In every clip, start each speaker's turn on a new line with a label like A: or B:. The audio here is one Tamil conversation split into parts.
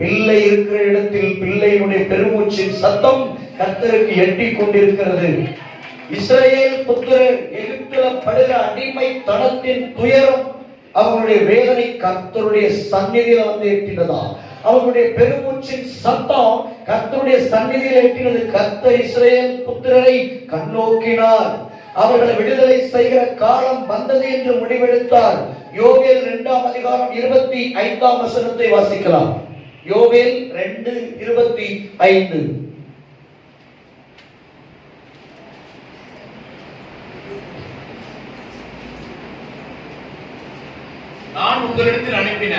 A: பிள்ளை இருக்கிற இடத்தில் பிள்ளையினுடைய பெருமூச்சின் சத்தம் கத்தருக்கு எட்டி கொண்டிருக்கிறது இஸ்ரேல் புத்திர எகிப்துல படுகிற அடிமை தனத்தின் துயரம் அவருடைய வேதனை கர்த்தருடைய சந்நிதியில வந்து எட்டினதா அவருடைய பெருமூச்சின் சத்தம் கர்த்தருடைய சந்நிதியில் எட்டினது கர்த்த இஸ்ரேல் புத்திரரை கண்ணோக்கினார் அவர்களை விடுதலை செய்கிற காலம் வந்தது என்று முடிவெடுத்தார் யோகியல் இரண்டாம் அதிகாரம் இருபத்தி ஐந்தாம் வசனத்தை வாசிக்கலாம் யோவேல் ரெண்டு இருபத்தி ஐந்து
B: நான் உங்களிடத்தில் அனுப்பின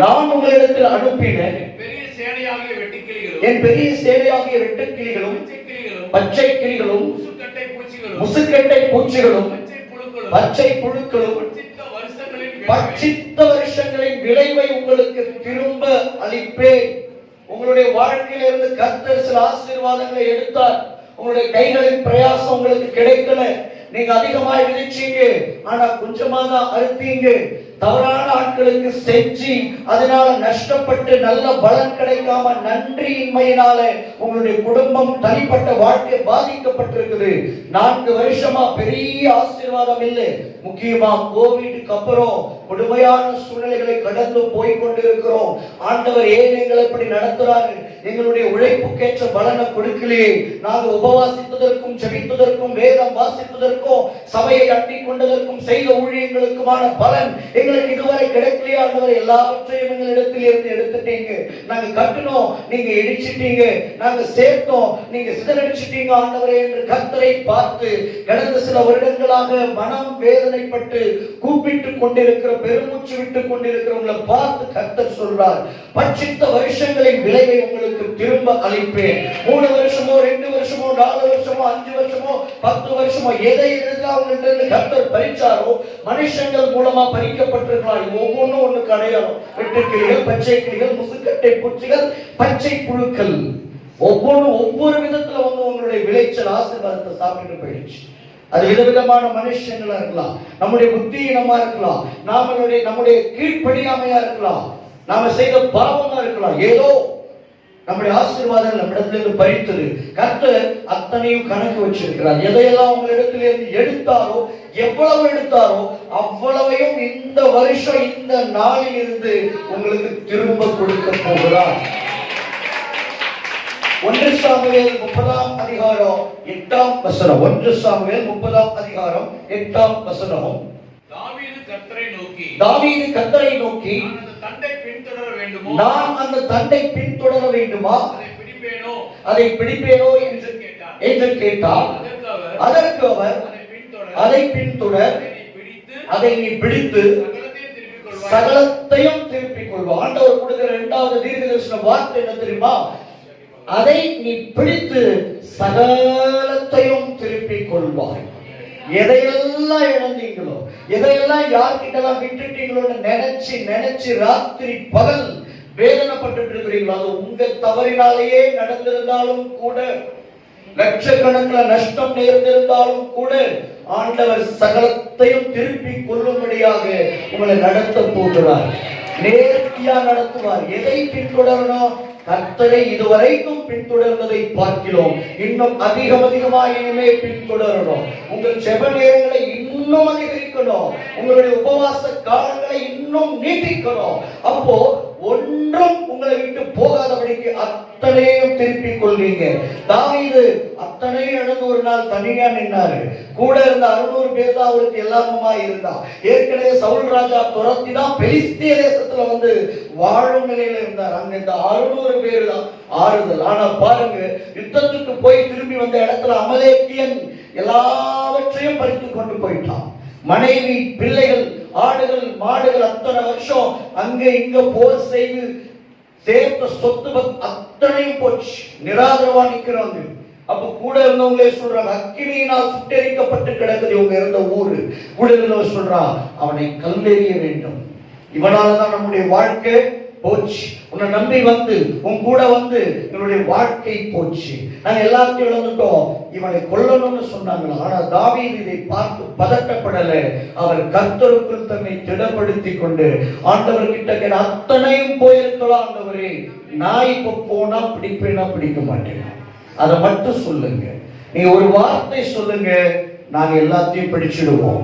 A: நான் உங்களிடத்தில் அனுப்பின
B: பெரிய சேனையாகிய வெட்டுக்கிளிகளும்
A: என் பெரிய சேனையாகிய வெட்டுக்கிளிகளும் பச்சை கிளிகளும் முசுக்கட்டை பூச்சிகளும்
B: பச்சை புழுக்களும்
A: பச்சை புழுக்களும்
B: பச்சித்த வருஷங்களின் விளைவை உங்களுக்கு திரும்ப அளிப்பேன்
A: உங்களுடைய இருந்து கர்த்தர் சில ஆசீர்வாதங்களை எடுத்தார் உங்களுடைய கைகளின் பிரயாசம் உங்களுக்கு கிடைக்கல நீங்க அதிகமாய் விதிச்சீங்க ஆனா கொஞ்சமா தான் அறுத்தீங்க தவறான ஆட்களுக்கு செஞ்சு அதனால நஷ்டப்பட்டு நல்ல பலன் கிடைக்காம நன்றியின்மையினால உங்களுடைய குடும்பம் தனிப்பட்ட வாழ்க்கை பாதிக்கப்பட்டிருக்குது நான்கு வருஷமா பெரிய ஆசீர்வாதம் இல்லை முக்கியமா கோவிடுக்கு அப்புறம் கொடுமையான சூழ்நிலைகளை கடந்து போய் கொண்டிருக்கிறோம் ஆண்டவர் ஏன் எங்களை எப்படி நடத்துறாரு எங்களுடைய உழைப்புக்கேற்ற பலனை கொடுக்கலையே நாங்கள் உபவாசித்ததற்கும் செபித்ததற்கும் வேதம் வாசித்ததற்கும் சபையை அட்டி கொண்டதற்கும் செய்த ஊழியர்களுக்குமான பலன் எங்களுக்கு இதுவரை கிடைக்கலையா இருந்தவரை எல்லாவற்றையும் எங்களிடத்தில் இருந்து எடுத்துட்டீங்க நாங்க கட்டணும் நீங்க இடிச்சிட்டீங்க நாங்க சேர்த்தோம் நீங்க சிதறடிச்சிட்டீங்க ஆண்டவரே என்று கத்தரை பார்த்து கடந்த சில வருடங்களாக மனம் வேதனைப்பட்டு கூப்பிட்டு கொண்டிருக்கிற பெருமூச்சு விட்டு கொண்டிருக்கிறவங்களை பார்த்து கத்தர் சொல்றார் பட்சித்த வருஷங்களின் விளைவை உங்களுக்கு திரும்ப அளிப்பேன் மூணு வருஷமோ ரெண்டு வருஷமோ நாலு வருஷமோ அஞ்சு வருஷமோ பத்து வருஷமோ எதை இருந்தா கத்தர் பறிச்சாரோ மனுஷங்கள் மூலமா பறிக்கப்பட்ட வைக்கப்பட்டிருக்கலாம் ஒவ்வொன்றும் ஒண்ணுக்கு அடையாளம் வெட்டுக்கிளிகள் பச்சை கிளிகள் முசுக்கட்டை பூச்சிகள் பச்சை புழுக்கள் ஒவ்வொன்று ஒவ்வொரு விதத்துல வந்து உங்களுடைய விளைச்சல் ஆசீர்வாதத்தை சாப்பிட்டு போயிடுச்சு அது விதவிதமான மனுஷங்களா இருக்கலாம் நம்முடைய புத்தியினமா இருக்கலாம் நம்மளுடைய நம்முடைய கீழ்ப்படியாமையா இருக்கலாம் நாம செய்த பாவமா இருக்கலாம் ஏதோ நம்முடைய ஆசீர்வாதங்கள் நம்மிடத்திலிருந்து பறித்தது கர்த்தர் அத்தனையும் கணக்கு வச்சிருக்கிறார் எதையெல்லாம் இருந்து எடுத்தாரோ எவ்வளவு எடுத்தாரோ அவ்வளவையும் இந்த வருஷம் இந்த நாளில் இருந்து உங்களுக்கு திரும்ப கொடுக்க போகிறார் ஒன்று சாமுவேல் முப்பதாம் அதிகாரம் எட்டாம் வசனம் ஒன்று சாமுவேல் முப்பதாம் அதிகாரம் எட்டாம் வசனம்
B: தாவீது கத்தரை நோக்கி
A: தாவீது கத்தரை நோக்கி
B: நான் அந்த தந்தை பின்தொடர வேண்டுமா
A: அதை பிடிப்பேனோ என்று கேட்டார் என்று கேட்டார் அதற்கு அவர் அதை பின்தொடர் அதை நீ பிடித்து சகலத்தையும் திருப்பிக் கொள்வா ஆண்டவர் கொடுக்கிற இரண்டாவது தீர்க்க வார்த்தை என்ன தெரியுமா அதை நீ பிடித்து சகல எதையெல்லாம் இழந்தீங்களோ எதையெல்லாம் யார்கிட்டலாம் விட்டுட்டீங்களோன்னு நினைச்சு நினைச்சு ராத்திரி பகல் வேதனைப்பட்டு இருக்கிறீங்களோ அது உங்க தவறினாலேயே நடந்திருந்தாலும் கூட லட்சக்கணக்கில் நஷ்டம் நேர்ந்திருந்தாலும் கூட ஆண்டவர் சகலத்தையும் திருப்பி கொள்ளும்படியாக உங்களை நடத்த போகிறார் நேர்த்தியா நடத்துவார் எதை பின்தொடரணும் கர்த்தரை இதுவரைக்கும் பின்தொடர்ந்ததை பார்க்கிறோம் இன்னும் அதிகம் அதிகமாக இனிமே பின்தொடரணும் உங்கள் செப நேரங்களை இன்னும் அதிகரிக்கணும் உங்களுடைய உபவாச காலங்களை இன்னும் நீட்டிக்கணும் அப்போ ஒன்றும் உங்களை விட்டு போகாதபடிக்கு அத்தனையும் திருப்பி கொள்வீங்க தாவீது அத்தனையும் நடந்து ஒரு நாள் தனியா நின்னாரு கூட இருந்த அறுநூறு பேர் தான் அவருக்கு எல்லாருமா இருந்தா ஏற்கனவே சவுல் ராஜா துரத்தி தான் பெலிஸ்திய தேசத்துல வந்து வாழும் நிலையில இருந்தார் அங்க இந்த அறுநூறு பேர் தான் ஆறுதல் ஆனா பாருங்க யுத்தத்துக்கு போய் திரும்பி வந்த இடத்துல அமலேக்கியன் எல்லாவற்றையும் பறித்து கொண்டு போயிட்டான் மனைவி பிள்ளைகள் ஆடுகள் மாடுகள் அத்தனை வருஷம் அங்க இங்க போர் செய்து சேர்த்த சொத்து அத்தனையும் போச்சு நிராதரவா நிற்கிறாங்க அப்ப கூட இருந்தவங்களே சொல்றாங்க அக்கினியினால் சுட்டரிக்கப்பட்டு கிடக்குது இவங்க இருந்த ஊரு கூட இருந்தவங்க சொல்றான் அவனை கல்லெறிய வேண்டும் இவனால தான் நம்முடைய வாழ்க்கை போச்சு உன்னை நம்பி வந்து உன் கூட வந்து என்னுடைய வாழ்க்கை போச்சு நாங்க எல்லாத்தையும் இழந்துட்டோம் இவனை கொல்லணும்னு சொன்னாங்களா ஆனா தாவீது இதை பார்த்து பதட்டப்படல அவர் கர்த்தருக்குள் தன்னை திடப்படுத்தி கொண்டு ஆண்டவர்கிட்ட அத்தனையும் போயிருக்கலாம் ஆண்டவரே நான் இப்ப போனா பிடிப்பேனா பிடிக்க மாட்டேன் அதை மட்டும் சொல்லுங்க நீங்க ஒரு வார்த்தை சொல்லுங்க நாங்க எல்லாத்தையும் பிடிச்சிடுவோம்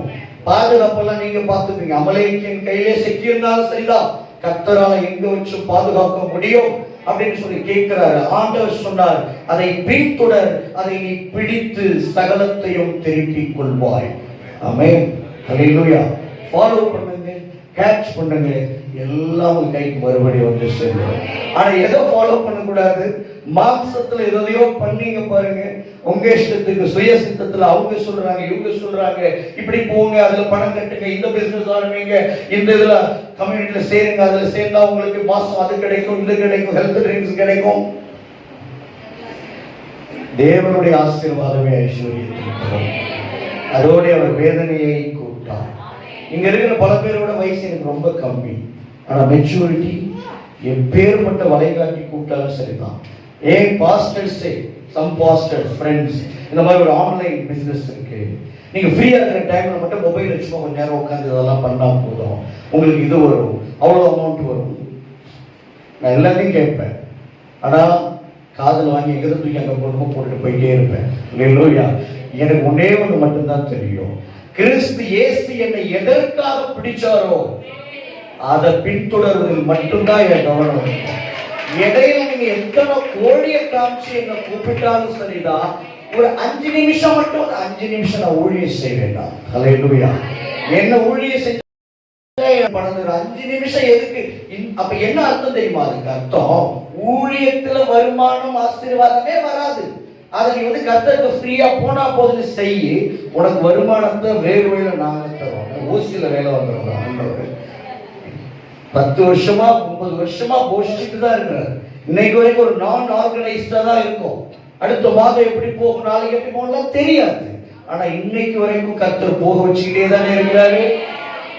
A: பாதுகாப்பெல்லாம் நீங்க பார்த்துப்பீங்க அமலேக்கின் கையிலே சிக்கியிருந்தாலும் சரிதான் கத்தரால எங்க வச்சு பாதுகாக்க முடியும் அப்படின்னு சொல்லி கேட்கிறாரு ஆண்டவர் சொன்னார் அதை பின்தொடர் அதை நீ பிடித்து சகலத்தையும் திருப்பிக் கொள்வாய் அமே அலையிலுயா ஃபாலோ பண்ணுங்க கேட்ச் பண்ணுங்க எல்லாம் கைக்கு மறுபடியும் வந்து சேரும் ஆனா எதை ஃபாலோ பண்ணக்கூடாது மாம்சத்துல எதையோ பண்ணீங்க பாருங்க உங்க இஷ்டத்துக்கு சுய சித்தத்துல அவங்க சொல்றாங்க இவங்க சொல்றாங்க இப்படி போங்க அதுல பணம் கட்டுங்க இந்த பிசினஸ் ஆரம்பிங்க இந்த இதுல கம்யூனிட்டியில சேருங்க அதுல சேர்ந்தா உங்களுக்கு மாசம் அது கிடைக்கும் இது கிடைக்கும் ஹெல்த் ட்ரிங்க்ஸ் கிடைக்கும் தேவனுடைய ஆசீர்வாதமே ஐஸ்வர்யத்தின் அதோட அவர் வேதனையை கூட்டார் இங்க இருக்கிற பல பேரோட வயசு எனக்கு ரொம்ப கம்மி ஆனா மெச்சூரிட்டி மட்டும் வளைகாட்டி கூப்பிட்டாலும் சரிதான் ஏன் பாஸ்டர்ஸே சம் பாஸ்டர் ஃப்ரெண்ட்ஸ் இந்த மாதிரி ஒரு ஆன்லைன் பிஸ்னஸ் இருக்கு நீங்க ஃப்ரீயா இருக்கிற டைம்ல மட்டும் மொபைல் வச்சு கொஞ்ச நேரம் உட்காந்து இதெல்லாம் பண்ணா போதும் உங்களுக்கு இது வரும் அவ்வளோ அமௌண்ட் வரும் நான் எல்லாத்தையும் கேட்பேன் ஆனால் காதல் வாங்கி எங்கே தூக்கி அங்கே போடணுமோ போட்டுட்டு போயிட்டே இருப்பேன் இல்லையா எனக்கு ஒன்றே ஒன்று மட்டும்தான் தெரியும் கிறிஸ்து இயேசு என்னை எதற்காக பிடிச்சாரோ அதை பின்தொடர்வதில் மட்டும்தான் என் கவனம் இருக்கும் இடையில நீங்க எத்தனை கோழியை காமிச்சு என்ன கூப்பிட்டாலும் சரிதான் ஒரு அஞ்சு நிமிஷம் மட்டும் ஒரு அஞ்சு நிமிஷம் நான் ஊழியம் செய்ய வேண்டாம் அலையிலுயா என்ன ஊழியம் செஞ்ச ஒரு அஞ்சு நிமிஷம் எதுக்கு அப்ப என்ன அர்த்தம் தெரியுமா அதுக்கு அர்த்தம் ஊழியத்துல வருமானம் ஆசீர்வாதமே வராது அதை நீ வந்து கத்தருக்கு ஃப்ரீயா போனா போதுன்னு செய்ய உனக்கு வருமானத்தை வேறு வழியில நாங்க தருவோம் ஓசியில வேலை வந்துடுறோம் பத்து வருஷமா ஒன்பது வருஷமா போஷிச்சுட்டு தான் இருக்கிறார் இன்னைக்கு வரைக்கும் ஒரு நான் ஆர்கனைஸ்டா தான் இருக்கும் அடுத்த மாதம் எப்படி போகும் நாளைக்கு எப்படி போகலாம் தெரியாது ஆனா இன்னைக்கு வரைக்கும் கத்தர் போக வச்சுக்கிட்டே தானே இருக்கிறாரு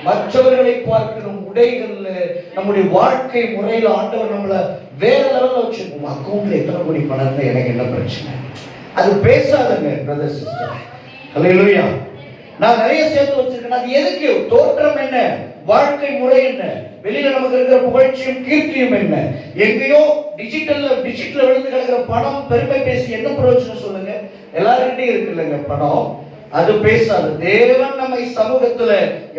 A: மற்றவர்களை பார்க்கணும் உடைகள்ல நம்முடைய வாழ்க்கை முறையில ஆண்டவர் நம்மள வேற லெவலில் வச்சிருக்கோம் அக்கௌண்ட்ல எத்தனை கோடி பணம் எனக்கு என்ன பிரச்சனை அது பேசாதங்க பிரதர் சிஸ்டர் நான் நிறைய சேர்த்து வச்சிருக்கேன் அது எதுக்கு தோற்றம் என்ன வாழ்க்கை முறை என்ன வெளியில நமக்கு இருக்கிற புகழ்ச்சியும் கீர்த்தியும் என்ன எங்கேயோ டிஜிட்டல்ல டிஜிட்டல் விழுந்து கிடக்கிற பணம் பெருமை பேசி என்ன பிரயோஜனம் சொல்லுங்க எல்லாருக்கிட்டையும் இல்லைங்க பணம் அது பேசாது தேவன் நம்மை சமூகத்துல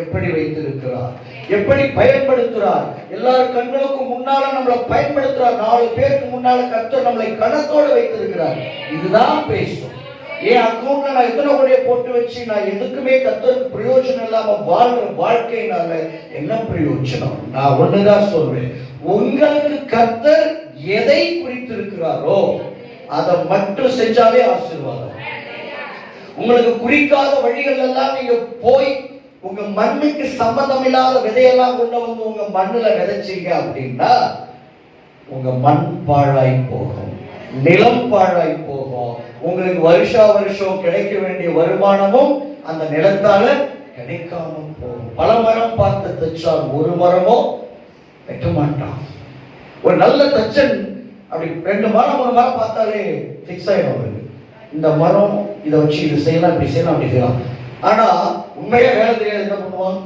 A: எப்படி வைத்திருக்கிறார் எப்படி பயன்படுத்துறார் எல்லார் கண்களுக்கும் முன்னால நம்மளை பயன்படுத்துறார் நாலு பேருக்கு முன்னால கத்தர் நம்மளை கணக்கோடு வைத்திருக்கிறார் இதுதான் பேசும் ஏன் அக்கௌண்ட்ல நான் எத்தனை கூட போட்டு வச்சு நான் எதுக்குமே கத்தருக்கு பிரயோஜனம் இல்லாம வாழ்ற வாழ்க்கையினால என்ன பிரயோஜனம் நான் ஒண்ணுதான் சொல்றேன் உங்களுக்கு கத்தர் எதை குறித்திருக்கிறாரோ அதை மட்டும் செஞ்சாலே ஆசீர்வாதம் உங்களுக்கு குறிக்காத வழிகள் எல்லாம் நீங்க போய் உங்க மண்ணுக்கு சம்பந்தம் இல்லாத விதையெல்லாம் கொண்டு வந்து உங்க மண்ணுல விதைச்சீங்க அப்படின்னா உங்க மண் பாழாய் போகும் நிலம் பாழாய் போகும் உங்களுக்கு வருஷா வருஷம் கிடைக்க வேண்டிய வருமானமும் அந்த நிலத்தால கிடைக்காம போகும் பல மரம் பார்த்து தச்சால் ஒரு மரமோ வெட்ட மாட்டான் ஒரு நல்ல தச்சன் அப்படி ரெண்டு மரம் ஒரு மரம் பார்த்தாலே ஃபிக்ஸ் ஆகிடும் அவருக்கு இந்த மரம் இதை வச்சு இது செய்யலாம் இப்படி செய்யலாம் அப்படி செய்யலாம் ஆனா உண்மையா வேலை தெரியாது என்ன பண்ணுவான்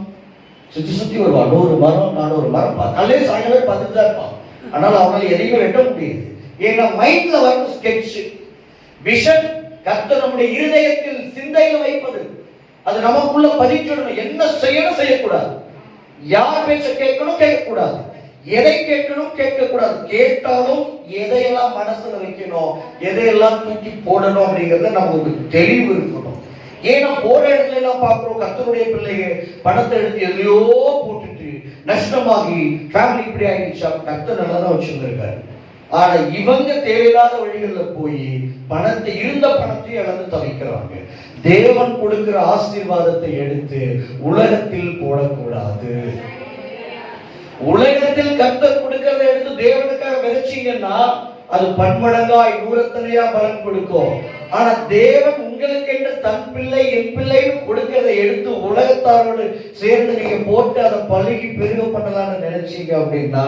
A: சுற்றி சுற்றி வருவான் நூறு மரம் நானூறு மரம் பார்த்தாலே சாயங்காலே பார்த்துட்டு தான் இருப்பான் ஆனால் அவனால் எதையும் வெட்ட முடியாது ஏன்னா மைண்ட்ல வரும் ஸ்கெட்ச் விஷன் கத்த நம்முடைய இருதயத்தில் சிந்தையில் வைப்பது அது நமக்குள்ள பதிச்சிடணும் என்ன செய்யணும் செய்யக்கூடாது யார் பேச்ச கேட்கணும் கேட்கக்கூடாது எதை கேட்கணும் கேட்கக்கூடாது கேட்டாலும் எதையெல்லாம் மனசுல வைக்கணும் எதையெல்லாம் தூக்கி போடணும் அப்படிங்கறத நமக்கு தெளிவு இருக்கணும் ஏன்னா போற இடத்துல எல்லாம் பார்க்கிறோம் கத்தருடைய பிள்ளைங்க பணத்தை எடுத்து எதையோ போட்டுட்டு நஷ்டமாகி ஃபேமிலி இப்படி ஆகிடுச்சா கத்த நல்லா தான் வச்சிருந்திருக்காரு ஆனா இவங்க தேவையில்லாத வழிகளில் போய் பணத்தை இருந்த பணத்தை இழந்து தவிக்கிறாங்க தேவன் கொடுக்கிற ஆசீர்வாதத்தை எடுத்து உலகத்தில் போடக்கூடாது உலகத்தில் கத்த கொடுக்கறத எடுத்து தேவனுக்காக விதைச்சீங்கன்னா அது பன்மடங்காய் நூறத்தனையா பலன் கொடுக்கும் ஆனா தேவன் உங்களுக்கு என்று தன் பிள்ளை என் பிள்ளைன்னு கொடுக்கறதை எடுத்து உலகத்தாரோடு சேர்ந்து நீங்க போட்டு அதை பழகி பெருக பண்ணலாம்னு நினைச்சீங்க அப்படின்னா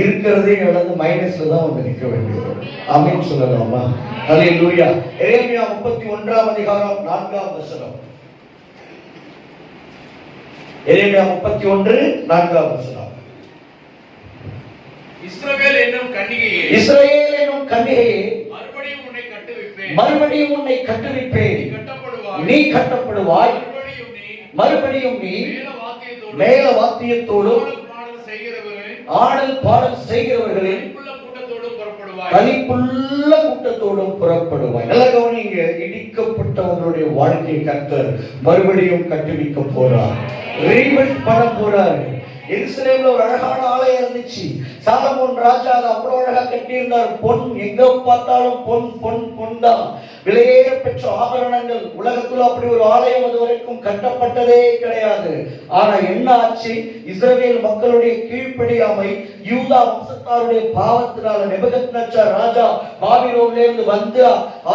A: இருக்கிறதே இழந்து மைனஸ்ல தான் வந்து நிற்க வேண்டியது அப்படின்னு சொல்லலாமா அதே லூயா எரேமியா முப்பத்தி ஒன்றாம் அதிகாரம் நான்காம் வசனம் எரேமியா முப்பத்தி ஒன்று நான்காம் வசனம்
B: இஸ்ரவேல் என்னும் கன்னிகையே
A: இஸ்ரேல் கண்ணே மறுபடியும் உன்னை கட்டுவிப்பேன் நீ கட்டப்படுவாய் மறுபடியும் நீ
B: மேல வாத்தியத்தோடும் ஆடல் பாடல் செய்கிறவர்களின்
A: கலிப்புள்ள கூட்டத்தோடும் புறப்படுவாய் நல்ல கவனிங்க இடிக்கப்பட்ட வாழ்க்கை கத்தர் மறுபடியும் கட்டுவிக்க போறார் ரீபில்ட் பண்ண போறாரு எருசலேம்ல ஒரு அழகான ஆலயம் இருந்துச்சு சாலமோன் ராஜா அதை அவ்வளவு அழகா கட்டியிருந்தார் பொன் எங்க பார்த்தாலும் பொன் பொன் பொன் தான் விலையேற பெற்ற ஆபரணங்கள் உலகத்துல அப்படி ஒரு ஆலயம் அது வரைக்கும் கட்டப்பட்டதே கிடையாது ஆனா என்ன ஆச்சு இஸ்ரேல் மக்களுடைய கீழ்ப்படியாமை யூதா வம்சத்தாருடைய பாவத்தினால நச்சா ராஜா பாபிலோன்ல இருந்து வந்து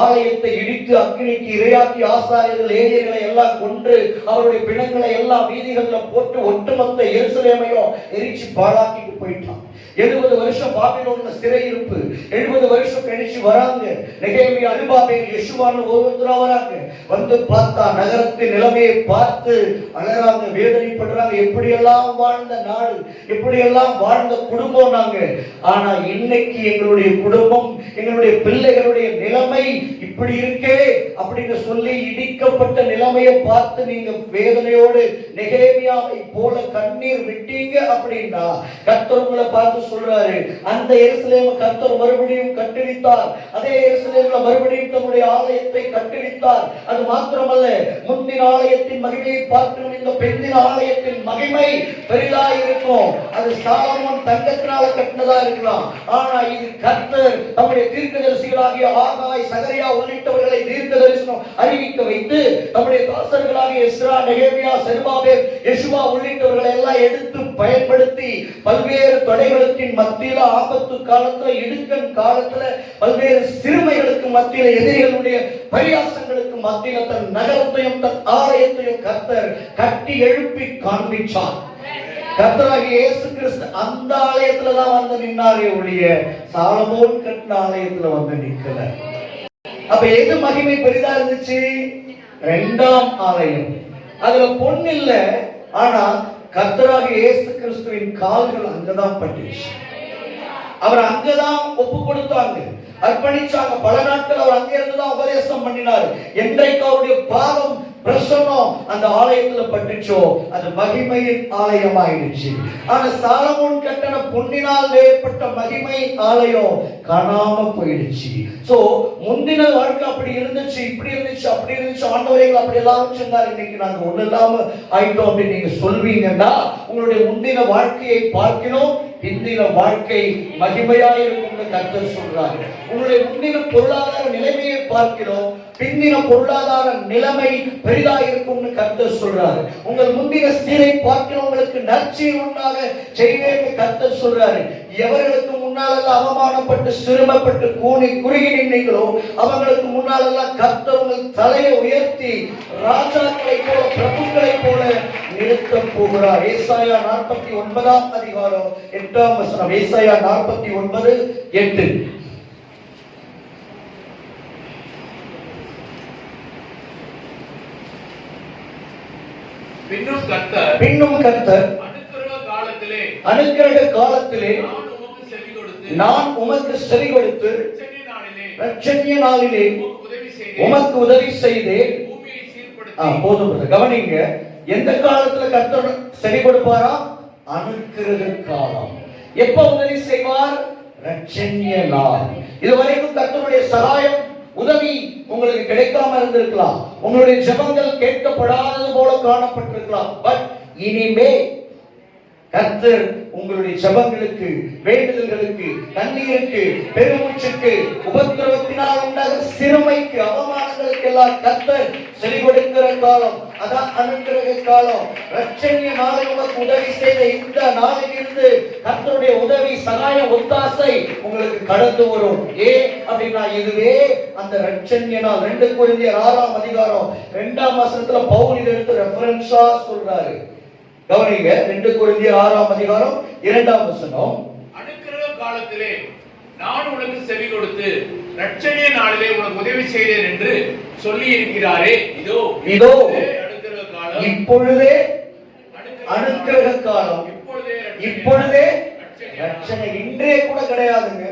A: ஆலயத்தை இடித்து அக்னிக்கு இரையாக்கி ஆசாரியர்கள் ஏரியர்களை எல்லாம் கொன்று அவருடைய பிணங்களை எல்லாம் வீதிகளில் போட்டு ஒட்டுமொத்த எருசலேமை எல்லாரையும் எரிச்சு பாராட்டிட்டு போயிட்டான் எழுபது வருஷம் பாபிலோன்ல சிறை இருப்பு எழுபது வருஷம் கழிச்சு வராங்க நெகேமி அனுபாபே யெசுவான ஒவ்வொருத்தரா வராங்க வந்து பார்த்தா நகரத்து நிலைமையை பார்த்து அழகாங்க வேதனைப்படுறாங்க எப்படியெல்லாம் வாழ்ந்த நாடு எப்படியெல்லாம் வாழ்ந்த குடும்பம் நாங்க ஆனா இன்னைக்கு எங்களுடைய குடும்பம் எங்களுடைய பிள்ளைகளுடைய நிலைமை இப்படி இருக்கே அப்படின்னு சொல்லி இடிக்கப்பட்ட நிலைமையை பார்த்து நீங்க வேதனையோடு நெகேமியாவை போல கண்ணீர் விட்டீங்க அப்படின்னா கத்தவங்களை பார்த்து சொல்றாரு அந்த எருசலேம கர்த்தர் மறுபடியும் அதே எருசலேம்ல மறுபடியும் தம்முடைய ஆலயத்தை அது மாத்திரமல்ல முந்தின ஆலயத்தின் மகிமையை பார்க்கும் இந்த பெண்ணின் ஆலயத்தின் மகிமை பெரிதா இருக்கும் அது தங்கத்தினால கட்டினதா இருக்கலாம் ஆனா இது கர்த்தர் தம்முடைய தீர்க்க தரிசிகளாகிய ஆகாய் சகரியா உள்ளிட்டவர்களை தீர்க்க தரிசனம் அறிவிக்க வைத்து தம்முடைய தாசர்களாகிய இஸ்ரா நெகேமியா செருபாபேர் யெசுவா உள்ளிட்டவர்களை எல்லாம் எடுத்து பயன்படுத்தி பல்வேறு தொடைகளுக்கு போராட்டத்தின் மத்தியில ஆபத்து காலத்துல இடுக்கன் காலத்துல பல்வேறு சிறுமைகளுக்கு மத்தியில எதிரிகளுடைய பரியாசங்களுக்கு மத்தியில தன் நகரத்தையும் தன் ஆலயத்தையும் கர்த்தர் கட்டி எழுப்பி காண்பிச்சார் கர்த்தராக இயேசு கிறிஸ்து அந்த ஆலயத்துல தான் வந்து நின்னாரே ஒழிய சாலமோன் கட்டின ஆலயத்துல வந்து நிக்கல அப்ப எது மகிமை பெரிதா இருந்துச்சு ரெண்டாம் ஆலயம் அதுல பொண்ணு இல்ல ஆனா கர்த்தராக இயேசு கிறிஸ்துவின் கால்கள் அங்கதான் பட்டுச்சு அவர் அங்கதான் ஒப்பு கொடுத்தாங்க அர்ப்பணிச்சாங்க பல நாட்கள் அவர் அங்கே இருந்துதான் உபதேசம் பண்ணினார் என்றைக்கு அவருடைய பாவம் பிரசனம் அந்த ஆலயத்துல பட்டுச்சோ அது மகிமையின் ஆலயம் ஆயிடுச்சு ஆனா சாலமோன் கட்டண பொன்னினால் ஏற்பட்ட மகிமை ஆலயம் காணாம போயிடுச்சு சோ முந்தின வாழ்க்கை அப்படி இருந்துச்சு இப்படி இருந்துச்சு அப்படி இருந்துச்சு ஆண்டவரைகள் அப்படி எல்லாம் வச்சிருந்தாரு இன்னைக்கு நாங்க ஒண்ணு இல்லாம ஆயிட்டோம் அப்படின்னு நீங்க சொல்வீங்கன்னா உங்களுடைய முந்தின வாழ்க்கையை பார்க்கணும் பிந்தின வாழ்க்கை மகிமையாக இருக்கும்னு கர்த்தர் சொல்றாரு உங்களுடைய முந்தின பொருளாதார நிலைமையை பார்க்கிறோம் பிந்தின பொருளாதார நிலைமை பெரிதாக கத்தர் கர்த்தர் சொல்றாரு உங்கள் முந்தின ஸ்திரை பார்க்கிறவங்களுக்கு நற்சீர் உண்டாக செய்வேன்னு கத்தர் சொல்றாரு எவர்களுக்கு முன்னாலெல்லாம் அவமானப்பட்டு சிரமப்பட்டு கூனி குறுகி நின்றீங்களோ அவங்களுக்கு முன்னாலெல்லாம் கத்தவங்கள் தலையை உயர்த்தி ராஜாக்களை போல பிரபுக்களை போல நிறுத்த போகிறார் ஏசாயா நாற்பத்தி ஒன்பதாம் அதிகாரம் எட்டாம் வசனம் ஏசாயா நாற்பத்தி ஒன்பது எட்டு
B: பின்னும் கர்த்தர்
A: பின்னும் கர்த்தர்
B: அனுக்கிரக காலத்திலே
A: அனுக்கிரக காலத்திலே
B: நான் உமக்கு செவி கொடுத்து
A: ரட்சண்ய நாளிலே உமக்கு உதவி செய்தேன் போதும் கவனிங்க எந்த காலத்துல கர்த்தர் செவி கொடுப்பாரா அணுக்கிறது காலம் எப்ப உதவி செய்வார் ரட்சண்ய நாள் இதுவரைக்கும் கர்த்தருடைய சகாயம் உதவி உங்களுக்கு கிடைக்காம இருந்திருக்கலாம் உங்களுடைய ஜபங்கள் கேட்கப்படாதது போல காணப்பட்டிருக்கலாம் பட் இனிமே கர்த்தர் உங்களுடைய ஜபங்களுக்கு வேண்டுதல்களுக்கு தண்ணீருக்கு பெருமூச்சுக்கு உபத்திரவத்தினால் உண்டாக சிறுமைக்கு அவமானங்களுக்கு எல்லாம் கர்த்தர் செடி கொடுக்கிற காலம் அதான் அனுகிரக காலம் ரட்சணியமாக உமக்கு உதவி செய்த இந்த நாளிலிருந்து கர்த்தருடைய உதவி சகாய ஒத்தாசை உங்களுக்கு கடந்து வரும் ஏ அப்படின்னா இதுவே அந்த ரட்சணிய நாள் ரெண்டு குழந்தைய ஆறாம் அதிகாரம் ரெண்டாம் வசனத்துல பவுல் எடுத்து ரெஃபரன்ஸா சொல்றாரு கவனிங்க ரெண்டு குறைந்திய ஆறாம் அதிகாரம் இரண்டாம் வசனம்
B: அனுக்கிரக காலத்திலே நான் உனக்கு செவி கொடுத்து ரட்சணைய நாளிலே உனக்கு உதவி செய்தேன் என்று சொல்லி இருக்கிறாரே
A: இதோ இதோ இப்பொழுதே அனுக்கிரக காலம் இப்பொழுதே ரட்சணை இன்றே கூட கிடையாதுங்க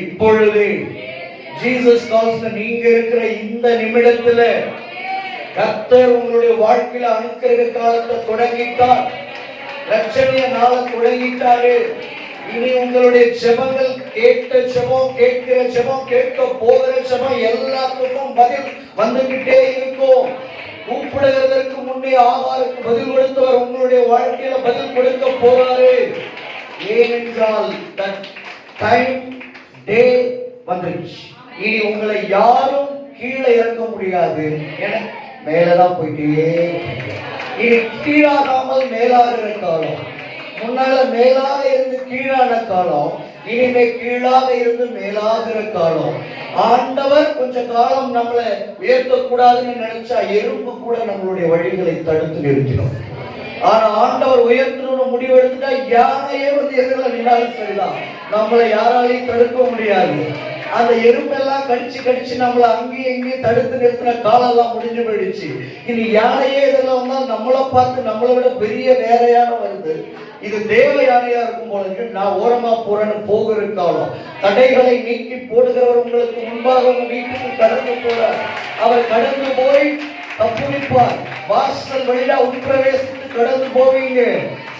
A: இப்பொழுதே ஜீசஸ் கால்ஸ்ல நீங்க இருக்கிற இந்த நிமிடத்துல கர்த்தர் உங்களுடைய வாழ்க்கையில அனுக்கிரக காலத்தை தொடங்கிட்டார் ரட்சணைய நாள தொடங்கிட்டாரு இனி உங்களுடைய செபங்கள் கேட்ட செபம் கேட்கிற செபம் கேட்க போகிற செபம் எல்லாத்துக்கும் பதில் வந்துகிட்டே இருக்கும் கூப்பிடுகிறதற்கு முன்னே ஆவாருக்கு பதில் கொடுத்தவர் உங்களுடைய வாழ்க்கையில பதில் கொடுக்க போறாரு ஏனென்றால் டைம் டே வந்துருச்சு இனி உங்களை யாரும் கீழே இறக்க முடியாது என மேலதான் போயிட்டே இது கீழாகாமல் மேலாக காலம் முன்னால மேலாக இருந்து கீழான காலம் இனிமே கீழாக இருந்து மேலாகிற காலம் ஆண்டவர் கொஞ்ச காலம் நம்மளை உயர்த்த கூடாதுன்னு நினைச்சா எறும்பு கூட நம்மளுடைய வழிகளை தடுத்து நிறுத்தினோம் ஆனா ஆண்டவர் உயர்த்தணும்னு முடிவு எடுத்துட்டா யாரையே வந்து எதிரில நின்னாலும் சரிதான் நம்மளை யாராலையும் தடுக்க முடியாது அந்த எறும்பெல்லாம் கடிச்சு கடிச்சு நம்மள அங்கேயும் இங்கேயும் தடுத்து நிறுத்தின காலெல்லாம் முடிஞ்சு போயிடுச்சு இனி யானையே இதெல்லாம் வந்தால் நம்மளை பார்த்து நம்மளை விட பெரிய வேற வருது இது தேவ யானையா இருக்கும் பொழுது நான் ஓரமா போறேன்னு போகிற காலம் தடைகளை நீக்கி போடுகிறவர் உங்களுக்கு முன்பாக உங்க வீட்டுக்கு கடந்து போறார் அவர் கடந்து போய் தப்புவிப்பார் வாசல் வழியா உட்பிரவேசம் கடந்து போவீங்க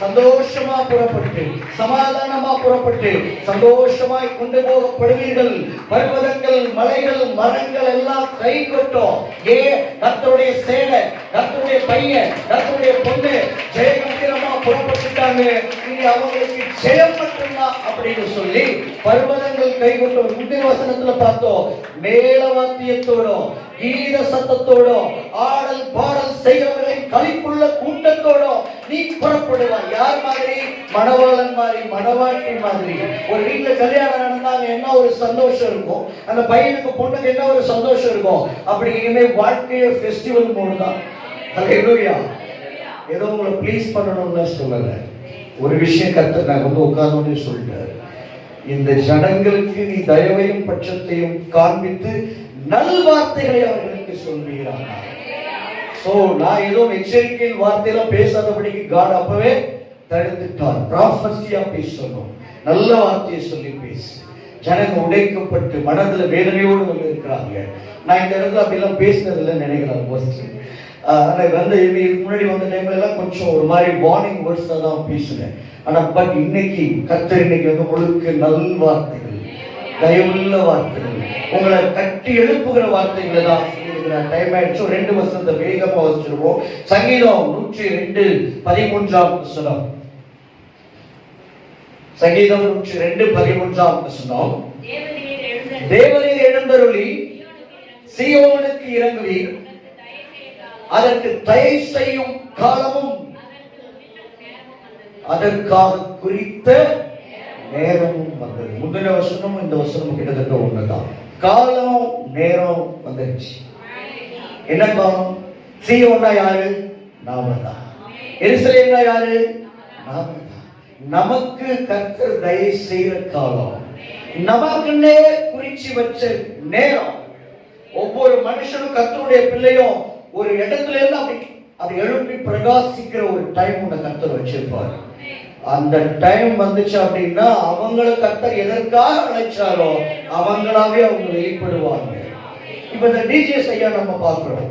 A: சந்தோஷமா புறப்பட்டு சமாதானமா புறப்பட்டு சந்தோஷமாய் கொண்டு போகப்படுவீர்கள் பர்வதங்கள் மலைகள் மரங்கள் எல்லாம் கை கொட்டும் ஏ கத்தருடைய சேலை கத்தருடைய பையன் கத்தருடைய பொண்ணு ஜெயகத்திரமா புறப்பட்டுட்டாங்க இனி அவங்களுக்கு ஜெயம் மட்டும்தான் அப்படின்னு சொல்லி பர்வதங்கள் கை கொட்டும் முந்தைய வசனத்துல பார்த்தோம் மேல வாத்தியத்தோடும் கீத சத்தத்தோடும் ஆடல் பாடல் செய்கிறவர்களின் கலிப்புள்ள கூட்டத்தோட புறப்படும் நீ புறப்படுவாய் யார் மாதிரி மணவாளன் மாதிரி மணவாட்டி மாதிரி ஒரு வீட்டுல கல்யாணம் நடந்தாங்க என்ன ஒரு சந்தோஷம் இருக்கும் அந்த பையனுக்கு பொண்ணுக்கு என்ன ஒரு சந்தோஷம் இருக்கும் அப்படி இனிமே வாழ்க்கைய ஃபெஸ்டிவல் மூணு தான் ஏதோ உங்களை ப்ளீஸ் பண்ணணும்னு சொல்லல ஒரு விஷயம் கத்து நான் வந்து உட்கார்ந்தோடனே சொல்லிட்டாரு இந்த ஜனங்களுக்கு நீ தயவையும் பட்சத்தையும் காண்பித்து நல்வார்த்தைகளை அவர்களுக்கு சொல்லுகிறார்கள் ஸோ நான் ஏதோ எச்சரிக்கையின் வார்த்தையெல்லாம் பேசாதபடிக்கு காட் அப்பவே தடுத்துட்டார் ப்ராஃபஸியா பேசணும் நல்ல வார்த்தையை சொல்லி பேசு ஜனங்க உடைக்கப்பட்டு மனதுல வேதனையோடு வந்து இருக்கிறாங்க நான் இந்த இடத்துல அப்படி எல்லாம் அப்படிலாம் பேசினதுல நினைக்கிறேன் மோஸ்ட்லி ஆனால் வந்து முன்னாடி வந்த டைம்ல எல்லாம் கொஞ்சம் ஒரு மாதிரி வார்னிங் வேர்ட்ஸாக தான் பேசுனேன் ஆனால் பட் இன்னைக்கு கத்தர் இன்னைக்கு வந்து முழுக்க நல் வார்த்தைகள் தயவுள்ள வார்த்தைகள் உங்களை கட்டி எழுப்புகிற வார்த்தைகளை தான் டைம் ஆயிடுச்சு ரெண்டு வச்சிருவோம் சங்கீதம் நூற்றி ரெண்டு பதிமூன்றாம் வசனம் சங்கீதம் நூற்றி ரெண்டு பதிமூன்றாம் வசனம் தேவரீர் எழுந்தருளி சியோனுக்கு இறங்குவி அதற்கு தயை செய்யும் காலமும் அதற்காக குறித்த நேரமும் வந்தது முந்தின வசனம் இந்த வசனம் கிட்டத்தட்ட ஒண்ணுதான் காலம் நேரம் வந்துருச்சு என்னப்பம் சீயோன்னா யாரு நாம தான் எருசலேம்னா யாரு நாம நமக்கு கர்த்தர் தயவு செய்கிற காலம் நமக்குன்னே குறிச்சு வச்ச நேரம் ஒவ்வொரு மனுஷனும் கர்த்தருடைய பிள்ளையும் ஒரு இடத்துல இருந்து அப்படி அப்படி எழுப்பி பிரகாசிக்கிற ஒரு டைம் உன்னை கர்த்தர் வச்சிருப்பார் அந்த டைம் வந்துச்சு அப்படின்னா அவங்களை கர்த்தர் எதற்காக அழைச்சாரோ அவங்களாவே அவங்க வெளிப்படுவாங்க இப்ப இந்த டிஜிஎஸ் ஐயா நம்ம பார்க்கிறோம்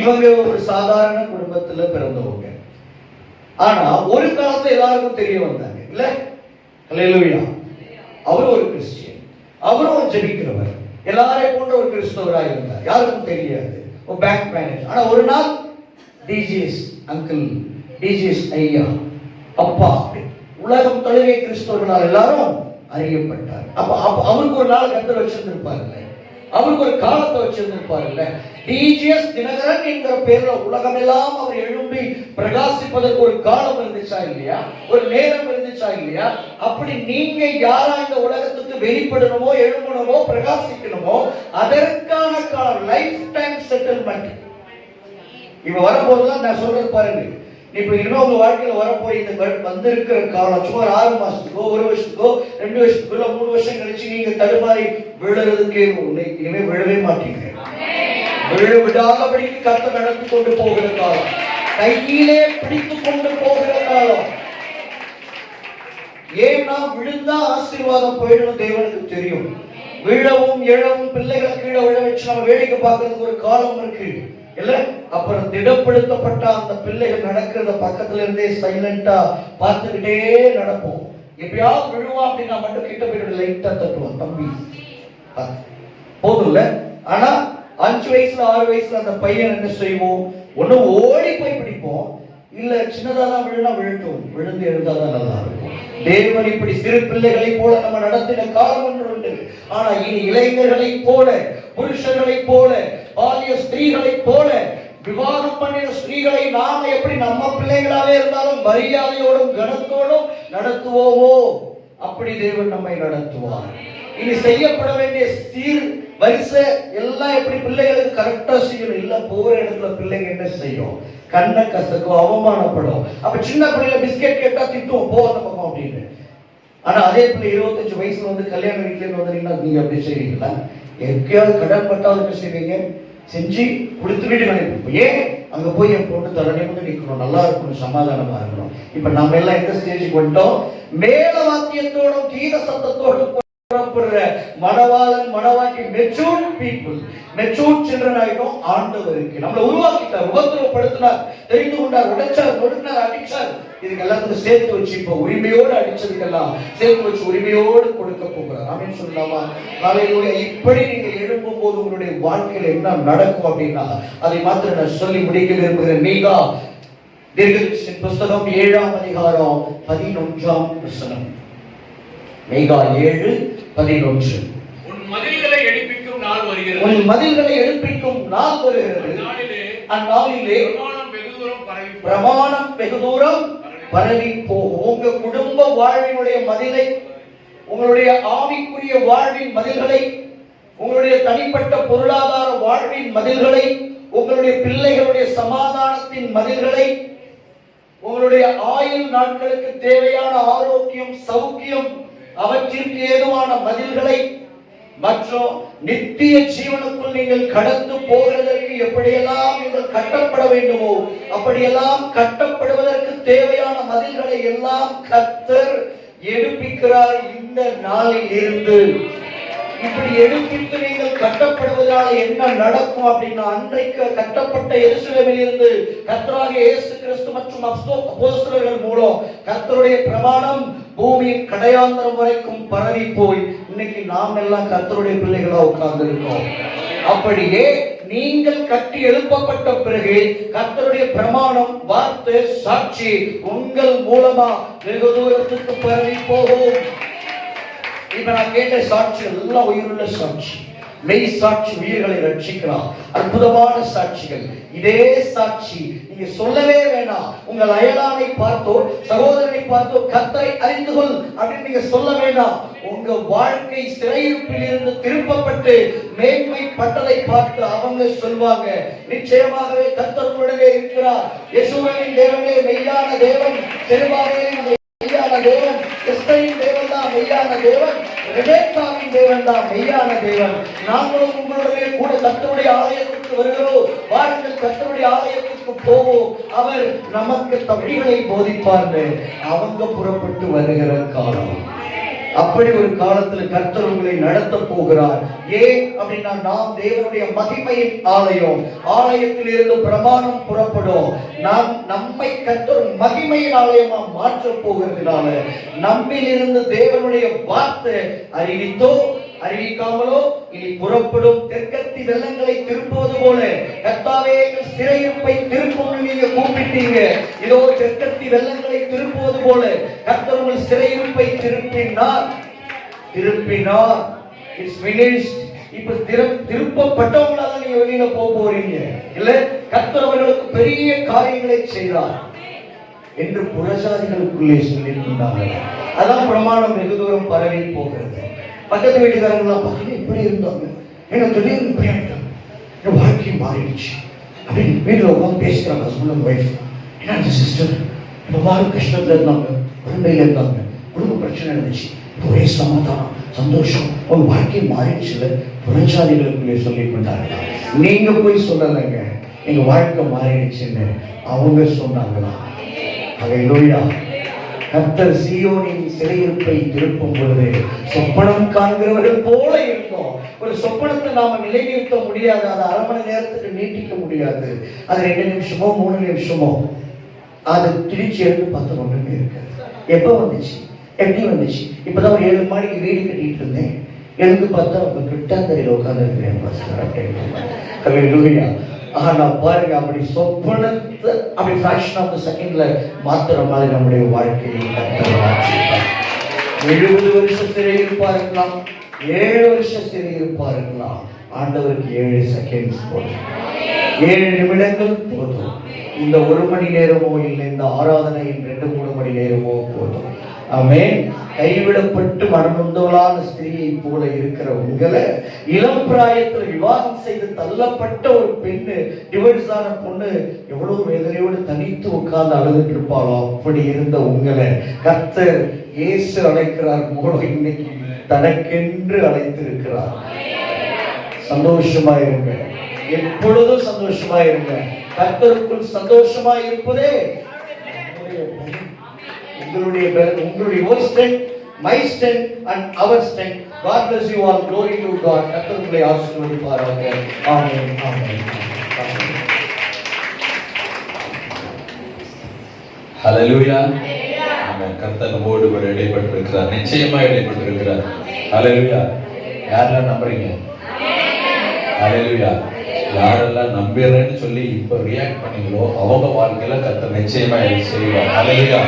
A: இவங்க ஒரு சாதாரண குடும்பத்துல பிறந்தவங்க ஆனா ஒரு காலத்துல எல்லாருக்கும் தெரிய வந்தாங்க இல்ல ஹalleluya அவர் ஒரு கிறிஸ்டியன் அவரும் ஜெபிக்கிறவர் எல்லாரையும் போன்ற ஒரு கிறிஸ்தவராக இருந்தார் யாருக்கும் தெரியாது ஒரு பேங்க் மேனேஜர் ஆனா ஒரு நாள் டிஜிஎஸ் அங்கிள் டிஜிஎஸ் ஐயா அப்பா உலகம் தொழுகை கிறிஸ்தவர்களால் எல்லாரும் அறியப்பட்டார் அப்ப அவருக்கு ஒரு நாள் கத்தர் வச்சிருந்திருப்பார்கள் அவருக்கு ஒரு காலத்தை வச்சிருந்திருப்பாருல்ல டிஜிஎஸ் தினகரன் என்கிற பேர்ல உலகமெல்லாம் அவர் எழும்பி பிரகாசிப்பதற்கு ஒரு காலம் இருந்துச்சா இல்லையா ஒரு நேரம் இருந்துச்சா இல்லையா அப்படி நீங்க யாரா இந்த உலகத்துக்கு வெளிப்படணுமோ எழும்பணுமோ பிரகாசிக்கணுமோ அதற்கான காலம் லைஃப் டைம் செட்டில்மெண்ட் இப்ப வரும்போதுதான் நான் சொல்றது பாருங்க இப்போ இனிமே உங்க வாழ்க்கையில வரப்போய் இந்த வந்திருக்கிற காலம் சும்மா ஆறு மாசத்துக்கோ ஒரு வருஷத்துக்கோ ரெண்டு வருஷத்துக்கோ இல்ல மூணு வருஷம் கழிச்சு நீங்க தடுமாறி விழுறதுக்கு இனிமே விழவே மாட்டீங்க விழ படிக்க கத்த நடந்து கொண்டு போகிற காலம் கையிலே பிடித்து கொண்டு போகிற காலம் ஏன்னா விழுந்தா ஆசீர்வாதம் போயிடும் தேவனுக்கு தெரியும் விழவும் எழவும் பிள்ளைகளை கீழே விழ வச்சு நம்ம வேடிக்கை பார்க்கறதுக்கு ஒரு காலம் இருக்கு இல்ல அப்புறம் திடப்படுத்தப்பட்ட அந்த பிள்ளைகள் நடக்கிறத பக்கத்துல இருந்தே சைலண்டா பார்த்துக்கிட்டே நடப்போம் எப்பயாவது விழுவோம் அப்படின்னா மட்டும் கிட்ட போயிட்டு லைட்டா தட்டுவோம் தம்பி போதும்ல ஆனா அஞ்சு வயசுல ஆறு வயசுல அந்த பையன் என்ன செய்வோம் ஒண்ணு ஓடி போய் பிடிப்போம் இல்ல சின்னதாதான் விழுனா விழுட்டும் விழுந்து எழுந்தாதான் நல்லா இருக்கும் தேவன் இப்படி சிறு பிள்ளைகளை போல நம்ம நடத்தின காலம் ஒன்று உண்டு ஆனா இனி இளைஞர்களை போல புருஷர்களை போல பாலிய ஸ்திரீகளை போல விவாகம் பண்ணின ஸ்திரீகளை நாம எப்படி நம்ம பிள்ளைகளாவே இருந்தாலும் மரியாதையோடும் கனத்தோடும் நடத்துவோமோ அப்படி தேவன் நம்மை நடத்துவார் இனி செய்யப்பட வேண்டிய சீர் வரிசை எல்லாம் எப்படி பிள்ளைகளுக்கு கரெக்டா செய்யணும் இல்ல போற இடத்துல பிள்ளைங்க என்ன செய்யும் கண்ண கசக்கும் அவமானப்படும் அப்ப சின்ன பிள்ளைல பிஸ்கெட் கேட்டா திட்டுவோம் போ அந்த பக்கம் அப்படின்னு ஆனா அதே பிள்ளை இருபத்தஞ்சு வயசுல வந்து கல்யாண வீட்டுல இருந்து வந்தீங்கன்னா நீங்க அப்படி செய்வீங்களா எங்கேயாவது கடன் பட்டாலும் செய்வீங்க செஞ்சு கொடுத்துக்கிட்டு நினைப்போம் ஏன் அங்க போய் என் பொண்ணு தரணி வந்து நிற்கணும் நல்லா இருக்கணும் சமாதானமா இருக்கணும் இப்ப நம்ம எல்லாம் எந்த ஸ்டேஜுக்கு வந்துட்டோம் மேல வாக்கியத்தோடும் கீழ சத்தத்தோடும் மனவாளன் மனவாக்கி மெச்சூர் பீப்புள் மெச்சூர் சில்ட்ரன் ஆகிட்டோம் ஆண்டவருக்கு நம்மளை உருவாக்கிட்டார் உபத்திரப்படுத்தினார் தெரிந்து கொண்டார் உடைச்சார் கொடுத்தார் அடிச்சார் இதுக்கு எல்லாத்துக்கும் சேர்த்து வச்சு இப்போ உரிமையோடு அடிச்சதுக்கெல்லாம் சேர்த்து வச்சு உரிமையோடு கொடுக்க போகிறார் அப்படின்னு சொல்லலாமா நாளையிலுடைய இப்படி நீங்க எழும்பும் போது உங்களுடைய வாழ்க்கையில என்ன நடக்கும் அப்படின்னா அதை மாத்திர நான் சொல்லி முடிக்க விரும்புகிறேன் மீகா தீர்க்க புஸ்தகம் ஏழாம் அதிகாரம் பதினொன்றாம் வசனம் மேகா ஏழு பதினொன்று
B: உன் மதில்களை எழுப்பிக்கும் நாள் வருகிறது
A: மதில்களை எழுப்பிக்கும் நாள் வருகிறது அந்நாளிலே
B: பிரமாணம் வெகு தூரம்
A: பரவி போகும் உங்க குடும்ப வாழ்வினுடைய மதிலை உங்களுடைய ஆவிக்குரிய வாழ்வின் மதில்களை உங்களுடைய தனிப்பட்ட பொருளாதார வாழ்வின் மதில்களை உங்களுடைய பிள்ளைகளுடைய சமாதானத்தின் மதில்களை உங்களுடைய ஆயுள் நாட்களுக்கு தேவையான ஆரோக்கியம் சௌக்கியம் அவற்றிற்கு ஏதுவான பதில்களை மற்றும் நித்திய ஜீவனுக்குள் நீங்கள் கடந்து போகிறதற்கு எப்படியெல்லாம் நீங்கள் கட்டப்பட வேண்டுமோ அப்படியெல்லாம் கட்டப்படுவதற்கு தேவையான பதில்களை எல்லாம் கத்தர் எடுப்பிக்கிறார் இந்த நாளில் இருந்து இப்படி எடுப்பித்து நீங்கள் கட்டப்படுவதால் என்ன நடக்கும் அப்படின்னா அன்றைக்கு கட்டப்பட்ட எருசலேமில் இருந்து கத்தராக இயேசு கிறிஸ்து மற்றும் அப்போஸ்தலர்கள் மூலம் கத்தருடைய பிரமாணம் பூமியின் கடையாந்தரம் வரைக்கும் பரவி போய் இன்னைக்கு நாம் எல்லாம் கத்தருடைய பிள்ளைகளா உட்கார்ந்து இருக்கோம் அப்படியே நீங்கள் கட்டி எழுப்பப்பட்ட பிறகு கத்தருடைய பிரமாணம் வார்த்தை சாட்சி உங்கள் மூலமா வெகு தூரத்துக்கு பரவி போகும் இப்ப நான் கேட்ட சாட்சி எல்லாம் உயிருள்ள சாட்சி மெய் சாட்சி உயிர்களை ரட்சிக்கலாம் அற்புதமான சாட்சிகள் இதே சாட்சி நீ சொல்லவே வேணாம் உங்கள் அயலானை பார்த்தோ சகோதரனை பார்த்தோ கத்தரை அறிந்து கொள் அப்படின்னு நீங்க சொல்ல வேண்டாம் உங்க வாழ்க்கை சிறையிருப்பில் இருந்து திருப்பப்பட்டு மேன்மை பட்டதை பார்த்து அவங்க சொல்வாங்க நிச்சயமாகவே கத்தர் இருக்கிறார் யசுவனின் தேவனே மெய்யான தேவன் தெருவாகவே மெய்யான தேவன் கிறிஸ்தையின் தேவன் தான் மெய்யான தேவன் ரெபேக்காவின் தேவன் தான் மெய்யான தேவன் நாங்களும் உங்களுடைய கூட கத்தருடைய ஆலயத்துக்கு வருகிறோம் வாருங்கள் கத்தருடைய ஆலயத்துக்கு போவோம் அவர் நமக்கு தமிழ்களை போதிப்பார்கள் அவங்க புறப்பட்டு வருகிற காலம் அப்படி ஒரு காலத்துல கர்த்தர் உங்களை நடத்த போகிறார் ஏன் அப்படின்னா நாம் தேவனுடைய மகிமையின் ஆலயம் ஆலயத்தில் இருந்து பிரமாணம் புறப்படும் நாம் நம்மை கர்த்தர் மகிமையின் ஆலயமா மாற்ற போகிறதுனால நம்மிலிருந்து தேவனுடைய வார்த்தை அறிவித்தோ அறிவிக்காமலோ இனி புறப்படும் தெற்கத்தி வெள்ளங்களை திருப்புவது போல கத்தாவே எங்கள் சிறையிருப்பை திருப்பணும் நீங்க கூப்பிட்டீங்க இதோ தெற்கத்தி வெள்ளங்களை திருப்புவது போல கத்தர் உங்கள் சிறையிருப்பை திருப்பினார் திருப்பினார் இட்ஸ் பினிஷ்ட் இப்ப திருப்பப்பட்டவங்களால நீங்க வெளியில போக போறீங்க இல்ல கத்தவர்களுக்கு பெரிய காரியங்களை செய்தார் என்று புறசாதிகளுக்குள்ளே சொல்லியிருந்தார்கள் அதான் பிரமாணம் வெகு தூரம் பரவி போகிறது பக்கத்து வீட்டுக்காரங்களாம் பார்த்தீங்கன்னா இப்படி இருந்தாங்க எனக்கு திடீர்னு இப்படி ஆகிட்டாங்க என் வாழ்க்கையும் மாறிடுச்சு அப்படின்னு வீட்டில் உட்காந்து பேசுகிறாங்க ஹஸ்பண்ட் ஒய்ஃப் ஏன்னா அந்த சிஸ்டர் எல்லாரும் கஷ்டத்தில் இருந்தாங்க குழந்தையில் இருந்தாங்க குடும்ப பிரச்சனை இருந்துச்சு ஒரே சமாதானம் சந்தோஷம் உங்க வாழ்க்கை மாறிடுச்சுல புரட்சாதிகளுக்கு சொல்லி கொண்டாங்க நீங்க போய் சொல்லலைங்க எங்க வாழ்க்கை மாறிடுச்சுன்னு அவங்க சொன்னாங்களா அவை லோயா கர்த்தர் சியோனின் சிறையிருப்பை திருப்பும் பொழுது சொப்பனம் காண்கிறவர்கள் போல இருக்கும் ஒரு சொப்பனத்தை நாம நிலைநிறுத்த முடியாது அதை அரை மணி நேரத்துக்கு நீட்டிக்க முடியாது அது ரெண்டு நிமிஷமோ மூணு நிமிஷமோ அது திருச்சி எழுந்து பத்து ஒன்றுமே இருக்காது எப்ப வந்துச்சு எப்படி வந்துச்சு இப்பதான் ஒரு ஏழு மாடிக்கு வீடு கட்டிட்டு இருந்தேன் எழுந்து பார்த்தா அவங்க கிட்டாந்தரையில் உட்காந்துருக்கிறேன் பாஸ்கர் அப்படின்னு ஆனா பாருங்க அப்படி சொப்பனத்து அப்படி ஃபேஷன் ஆஃப் செகண்ட்ல மாத்துற மாதிரி நம்முடைய வாழ்க்கையை எழுபது வருஷம் சிறையிருப்பா இருக்கலாம் ஏழு வருஷம் சிறையிருப்பா இருக்கலாம் ஆண்டவருக்கு ஏழு செகண்ட்ஸ் போதும் ஏழு நிமிடங்கள் போதும் இந்த ஒரு மணி நேரமோ இல்லை இந்த ஆராதனையின் ரெண்டு மூணு மணி நேரமோ போதும் கைவிடப்பட்டு மரணந்தோளான ஸ்திரீயை போல இருக்கிற உங்களை இளம் பிராயத்தில் விவாகம் செய்து தள்ளப்பட்ட ஒரு பெண்ணு டிவர்ஸ் ஆன பொண்ணு எவ்வளவு வேதனையோடு தனித்து உட்கார்ந்து அழுதுட்டு இருப்பாளோ அப்படி இருந்த உங்களை கர்த்தர் இயேசு அழைக்கிறார் போல இன்னைக்கு தனக்கென்று அழைத்திருக்கிறார் சந்தோஷமா இருங்க எப்பொழுதும் சந்தோஷமா இருங்க கர்த்தருக்குள் சந்தோஷமா இருப்பதே உங்களுடைய உங்களுடைய our strength my strength and our strength God bless you all glory to God கர்த்தர் உங்களை ஆசீர்வதிப்பாராக ஆமென் ஆமென் ஹalleluya ஆமென் கர்த்தர் நம்மோடு கூட இடைப்பட்டிருக்கிறார் இடைப்பட்டு இருக்கிறார் ஹalleluya யாரெல்லாம் நம்புறீங்க ஹalleluya யாரெல்லாம் நம்புறேன்னு சொல்லி இப்ப ரியாக்ட் பண்ணீங்களோ அவங்க வாழ்க்கையில கத்த நிச்சயமா செய்வார் அலையா